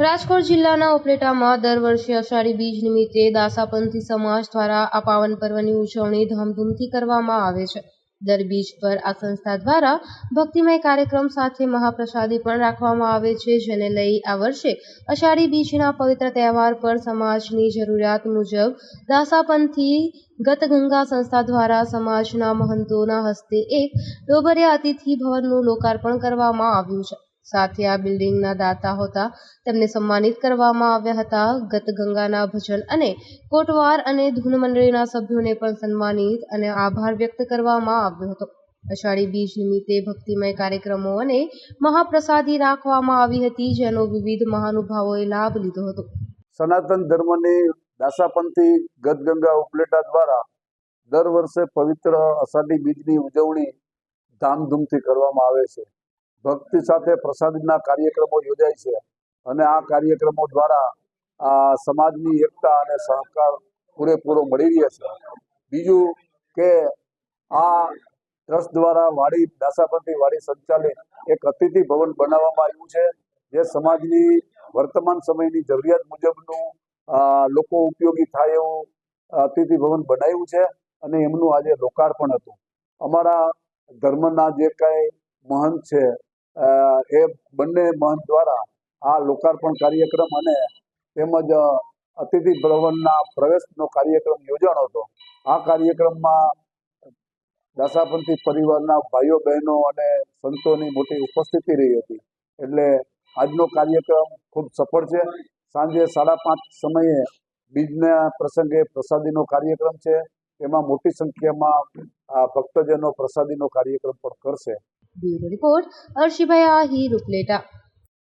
રાજકોટ જિલ્લાના ઉપલેટામાં દર વર્ષે અષાઢી બીજ નિમિત્તે દાસાપંથી સમાજ દ્વારા આ પાવન પર્વની ઉજવણી ધામધૂમથી કરવામાં આવે છે. દર બીજ પર આ સંસ્થા દ્વારા ભક્તિમય કાર્યક્રમ સાથે મહાપ્રસાદી પણ રાખવામાં આવે છે, જેને લઈ આ વર્ષે અષાઢી બીજના પવિત્ર તહેવાર પર સમાજની જરૂરિયાત મુજબ દાસાપંથી ગતગંગા સંસ્થા દ્વારા સમાજના મહંતોના હસ્તે એક ડોબરિયા અતિથિ ભવનનું લોકાર્પણ કરવામાં આવ્યું છે. સાથે આ બિલ્ડિંગના દાતા હતા તેમને સન્માનિત કરવામાં આવ્યા હતા. ગત ગંગાના ભજન અને કોટવાર અને ધૂન મંડળીના સભ્યોને પણ સન્માનિત અને આભાર વ્યક્ત કરવામાં આવ્યો હતો. અષાઢી બીજ નિમિત્તે ભક્તિમય કાર્યક્રમો અને મહાપ્રસાદી રાખવામાં આવી હતી, જેનો વિવિધ મહાનુભાવોએ લાભ લીધો હતો. સનાતન ધર્મની દાસાપંથી ગદગંગા ઉપલેટા દ્વારા દર વર્ષે પવિત્ર અષાઢી બીજની ઉજવણી ધામધૂમથી કરવામાં આવે છે. ભક્તિ સાથે પ્રસાદીના કાર્યક્રમો યોજાય છે. અને આ કાર્યક્રમો દ્વારા આ સમાજની એકતા અને સહકાર પૂરેપૂરો મળી રહ્યો છે. બીજું કે આ ટ્રસ્ટ દ્વારા વાડી દાસાપંથી વાડી સંચાલિત એક અતિથિ ભવન બનાવવામાં આવ્યું છે, જે સમાજની વર્તમાન સમયની જરૂરિયાત મુજબનું લોકો ઉપયોગી થાય એવું અતિથિ ભવન બનાવ્યું છે અને એમનું આજે લોકાર્પણ હતું. અમારા ધર્મના જે કાંઈ મહંત છે એ બંને મહંત દ્વારા આ લોકાર્પણ કાર્યક્રમ અને તેમજ અતિથિ ભવનના પ્રવેશનો કાર્યક્રમ યોજાણો હતો. આ કાર્યક્રમમાં દાસાપંથી પરિવારના ભાઈઓ, બહેનો અને સંતોની મોટી ઉપસ્થિતિ રહી હતી. એટલે આજનો કાર્યક્રમ ખૂબ સફળ છે. સાંજે સાડા પાંચ સમયે બીજના પ્રસંગે પ્રસાદીનો કાર્યક્રમ છે. તેમાં મોટી સંખ્યામાં ભક્તજનો પ્રસાદીનો કાર્યક્રમ પણ કરશે. બ્યુરો રિપોર્ટ અર્શિભાઈ આહી ઉપલેટા